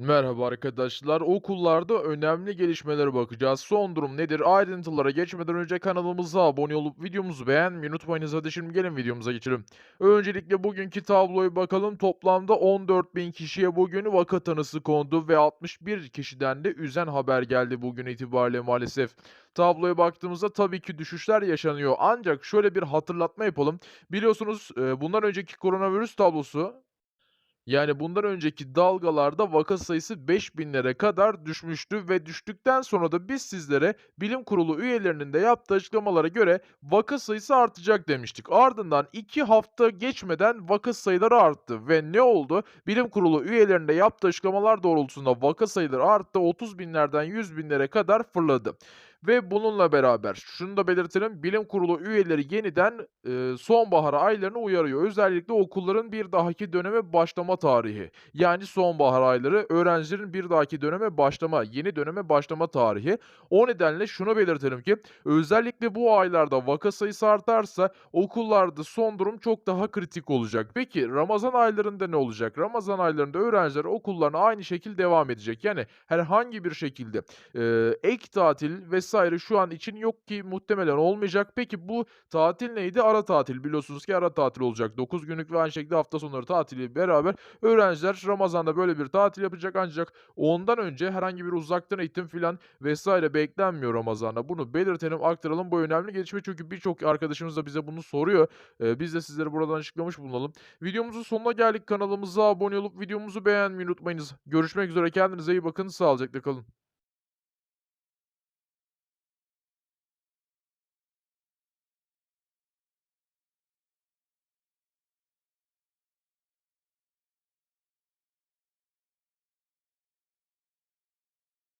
Merhaba arkadaşlar. Okullarda önemli gelişmelere bakacağız. Son durum nedir? Ayrıntılara geçmeden önce kanalımıza abone olup videomuzu beğenmeyi unutmayınız. Hadi şimdi gelin videomuza geçelim. Öncelikle bugünkü tabloya bakalım. Toplamda 14.000 kişiye bugün vaka tanısı kondu ve 61 kişiden de üzen haber geldi bugün itibariyle maalesef. Tabloya baktığımızda tabii ki düşüşler yaşanıyor. Ancak şöyle bir hatırlatma yapalım. Biliyorsunuz e, bundan önceki koronavirüs tablosu yani bundan önceki dalgalarda vaka sayısı 5000'lere kadar düşmüştü ve düştükten sonra da biz sizlere bilim kurulu üyelerinin de yaptığı açıklamalara göre vaka sayısı artacak demiştik. Ardından 2 hafta geçmeden vaka sayıları arttı ve ne oldu? Bilim kurulu üyelerinde yaptığı açıklamalar doğrultusunda vaka sayıları arttı 30 binlerden 100 binlere kadar fırladı. Ve bununla beraber şunu da belirtelim bilim kurulu üyeleri yeniden e, sonbahar aylarını uyarıyor. Özellikle okulların bir dahaki döneme başlama tarihi. Yani sonbahar ayları öğrencilerin bir dahaki döneme başlama, yeni döneme başlama tarihi. O nedenle şunu belirtelim ki özellikle bu aylarda vaka sayısı artarsa okullarda son durum çok daha kritik olacak. Peki Ramazan aylarında ne olacak? Ramazan aylarında öğrenciler okullarına aynı şekilde devam edecek. Yani herhangi bir şekilde Eee, ek tatil vs. şu an için yok ki muhtemelen olmayacak. Peki bu tatil neydi? Ara tatil. Biliyorsunuz ki ara tatil olacak. 9 günlük ve aynı şekilde hafta sonları tatili beraber öğrenciler Ramazan'da böyle bir tatil yapacak ancak ondan önce herhangi bir uzaktan eğitim filan vs. beklenmiyor Ramazan'da. Bunu belirtelim, aktaralım. Bu önemli gelişme çünkü birçok arkadaşımız da bize bunu soruyor. Eee, biz de sizlere buradan açıklamış bulunalım. Videomuzun sonuna geldik. Kanalımıza abone olup videomuzu beğenmeyi unutmayınız. Görüşmek üzere. Kendinize iyi bakın. Sağlıcakla kalın.